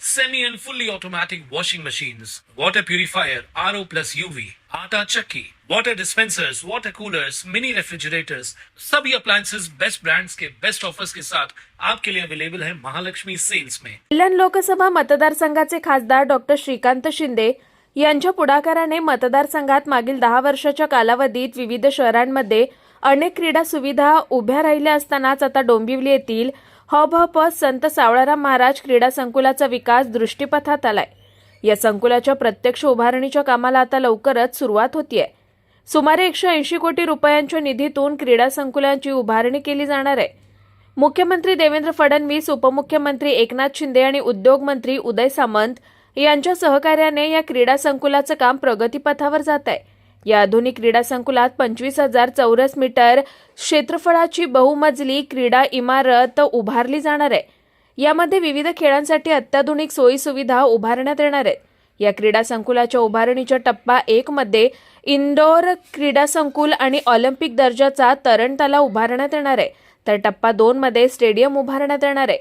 semi and fully automatic washing machines, water purifier, RO plus UV, आटा चक्की, water dispensers, water coolers, mini refrigerators, सभी appliances best brands के best offers के साथ आपके लिए अवेलेबल है महालक्ष्मी सेल्स में कल्याण लोकसभा मतदारसंघाचे खासदार डॉक्टर श्रीकांत शिंदे यांच्या पुढाकाराने मतदारसंघात मागील दहा वर्षाच्या कालावधीत विविध शहरांमध्ये अनेक क्रीडा सुविधा उभ्या राहिल्या असतानाच आता डोंबिवली येथील हब हब संत सावळाराम महाराज क्रीडा संकुलाचा विकास दृष्टीपथात आलाय. या संकुलाच्या प्रत्यक्ष उभारणीच्या कामाला आता लवकरच सुरुवात होतीये. सुमारे एकशे ऐंशी कोटी रुपयांच्या निधीतून क्रीडा संकुलांची उभारणी केली जाणार आहे. मुख्यमंत्री देवेंद्र फडणवीस उपमुख्यमंत्री एकनाथ शिंदे आणि उद्योग मंत्री उदय सामंत यांच्या सहकार्याने या क्रीडा संकुलाचं काम प्रगतीपथावर जात आहे. या आधुनिक क्रीडा संकुलात पंचवीस हजार चौरस मीटर क्षेत्रफळाची बहुमजली क्रीडा इमारत उभारली जाणार आहे. यामध्ये विविध खेळांसाठी अत्याधुनिक सोयीसुविधा उभारण्यात येणार आहेत. या क्रीडा संकुलाच्या उभारणीच्या टप्पा एकमध्ये इंडोर क्रीडा संकुल आणि ऑलिम्पिक दर्जाचा तरण तलाव उभारण्यात येणार आहे. तर टप्पा दोनमध्ये स्टेडियम उभारण्यात येणार आहे.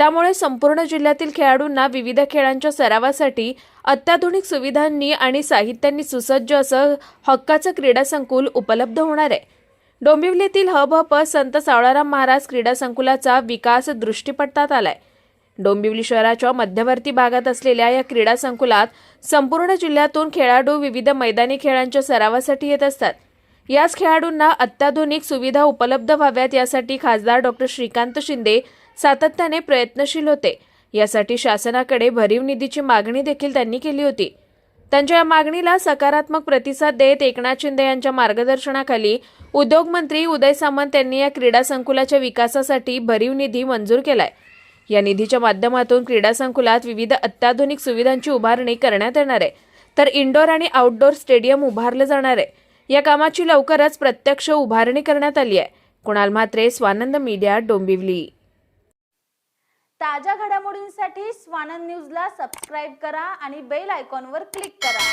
त्यामुळे संपूर्ण जिल्ह्यातील खेळाडूंना विविध खेळांच्या सरावासाठी अत्याधुनिक सुविधांनी आणि साहित्यांनी सुसज्ज असं हक्काचं क्रीडा संकुल उपलब्ध होणार आहे. डोंबिवलीतील हब हप संत सावळाराम महाराज क्रीडा संकुलाचा विकास दृष्टीपटात आलाय. डोंबिवली शहराच्या मध्यवर्ती भागात असलेल्या या क्रीडा संकुलात संपूर्ण जिल्ह्यातून खेळाडू विविध मैदानी खेळांच्या सरावासाठी येत असतात. याच खेळाडूंना अत्याधुनिक सुविधा उपलब्ध व्हाव्यात यासाठी खासदार डॉक्टर श्रीकांत शिंदे सातत्याने प्रयत्नशील होते. यासाठी शासनाकडे भरीव निधीची मागणी देखील त्यांनी केली होती. त्यांच्या या मागणीला सकारात्मक प्रतिसाद देत एकनाथ शिंदे यांच्या मार्गदर्शनाखाली उद्योगमंत्री उदय सामंत यांनी या क्रीडा संकुलाच्या विकासासाठी भरीव निधी मंजूर केलाय. या निधीच्या माध्यमातून क्रीडा संकुलात विविध अत्याधुनिक सुविधांची उभारणी करण्यात येणार आहे. तर इंडोर आणि आउटडोर स्टेडियम उभारलं जाणार आहे. या कामाची लवकरच प्रत्यक्ष उभारणी करण्यात आली आहे. कुणाल म्हात्रे स्वानंद मीडिया डोंबिवली. ताज्या घडामोडींसाठी स्वानंद न्यूजला सबस्क्राईब करा आणि बेल आयकॉनवर क्लिक करा.